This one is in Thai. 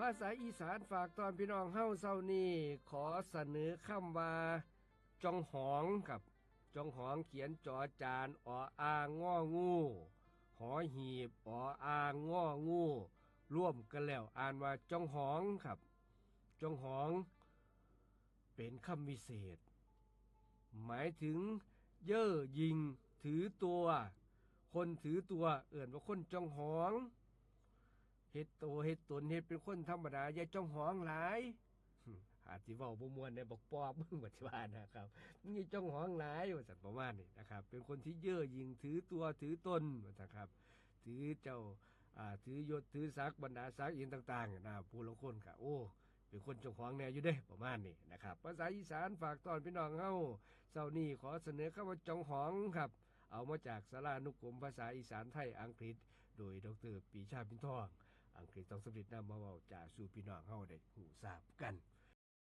ภาษาอีสานฝากตอนพี่น้องเฮ้าเศร้านี้ขอเสนอคำว่า จองหองครับ จองหองเขียนจอจานอออางงองู หอหีบออางงองู ร่วมกันแล้วอ่านว่าจองหองครับ จองหอง เป็นคำวิเศษ หมายถึง เย่อหยิง ถือตัว คนถือตัวเอื่นว่าคนจองหอง เฮ็ดโตเฮ็ดตนเฮ็ดเป็นคนธรรมดาอย่าจองหองหลายอาจสิเว้าบ่มวนในบอกปอบมึงบัดว่านะครับนี่จองหองหลายว่าซั่นประมาณนี้นะครับ เป็นคนที่เย่อหยิงถือตัวถือตนว่าซั่นครับ ถือเจ้าอ่าถือยศถือศักดิ์บรรดาศักดิ์อินต่างๆนะผู้ลงคนก็โอ้เป็นคนจงหองแนวอยู่เด้ประมาณนี้นะครับ ภาษาอีสานฝากตอนพี่น้องเฮาเช้านี้ขอเสนอคำว่าจองหองครับ เอามาจากสารานุกรมภาษาอีสานไทยอังกฤษ โดยดรปีชาพินทอง อังกฤษต้องสำเร็จนำมาเว้าจากสู่พี่น้องเฮาได้หูทราบกัน